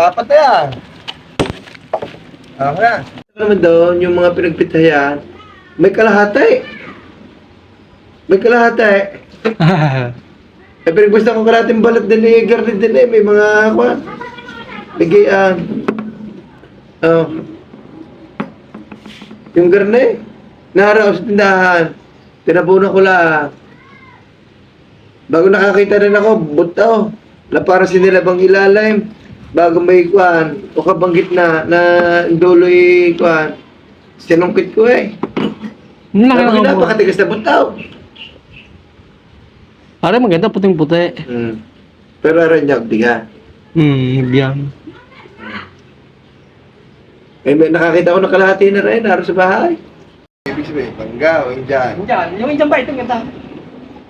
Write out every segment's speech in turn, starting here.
Papat na yan. Ako na. Ano naman doon, yung mga pinagpitayan, may kalahati. May kalahati. Eh, pinagbasta ko kalating balat din eh, garnet din eh, may mga, kwan, bigayan. Oh. Yung garnet, naharaw sa tindahan, tinapunan ko lang. Bago nakakita rin ako, butaw. Na para sinilabang ilalim. Bago may kwan, o kabanggit na, na duloy kwan. Sinungkit ko eh. Sabi ko, napakatigas na butaw. Pare maganda puting-puti. Hmm. Pero aranyag, diga. Hmm, yan. Eh, may nakakita ko ng kalahati na rin, naroon sa bahay. Ibig sabihin, bangga o indyan. Yan, yung Indian ba itong ganda?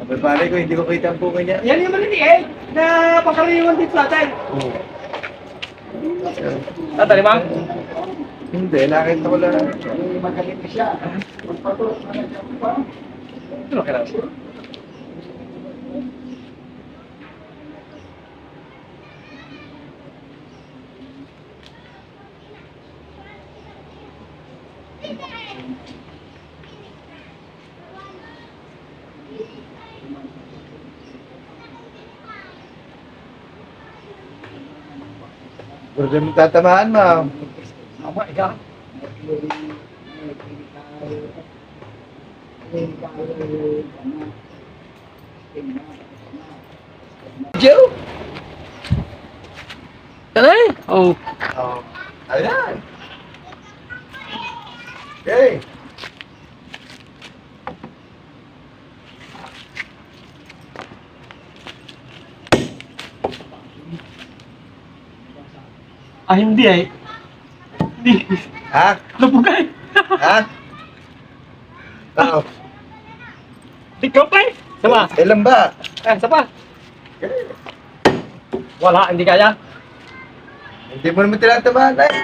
Kapag pare ko, hindi ko kita ang bunga niya. Yan yung maliliit na pangkaraniwan dito sa atin. Tatali ba? Hindi, nakita ko lang. Eh, magaling na siya. Ano kaya? Pwede mo tatamaan, ma'am. Ama, ikaw. Joe? Aray! Oh. Oh. Ayan. Okay. Ah, hindi ay. Hindi. Ha? Napugay. Ha? Oo. Ikaw pa eh. Sama. Ilan ba? Eh. Okay. Wala, hindi kaya. Hindi mo naman tinatamaan eh.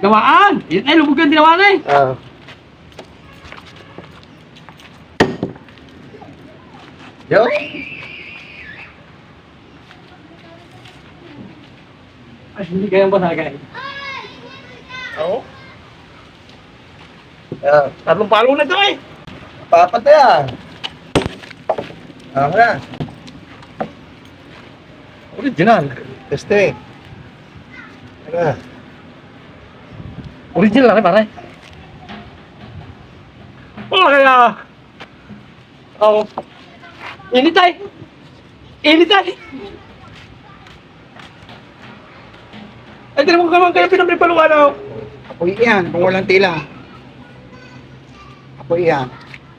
Gawaan! Yan ay, lubugan dinawa na eh. Oo. Joe? Ay, hindi kaya ba nagay? Oo. Ah, Tatlong palo na ito eh. papat na yan. Ako na. Original. Testing. Ano na? Original na pare. Oh, kaya... Oh. Init ay. Init ay. Ay, tinamang ka man kayo pinapripaluan ako. Apoy yan, kung walang tila. Apoy yan.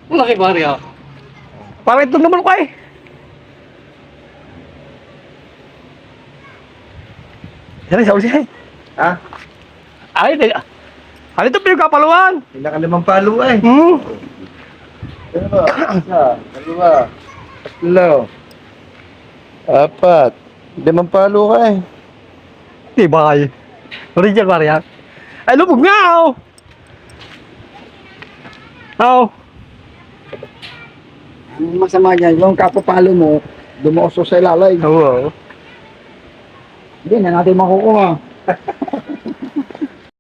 Wala kay pare ah. Pare, ito naman ko eh. Yan sa ulit Ha? Ay, di. Ano ito pinagkapaluan? Pinakalimang palo eh. Hmm. Ano ba? Isa, dalawa, tatlo, apat. Limang palo ka eh. Di ba kayo? Original pare ah. Ay, lubog nga oh. Oh. Ang masama niyan, yung kapapalo mo, dumuoso sa ilalay. Oo. Hindi na natin makukuha.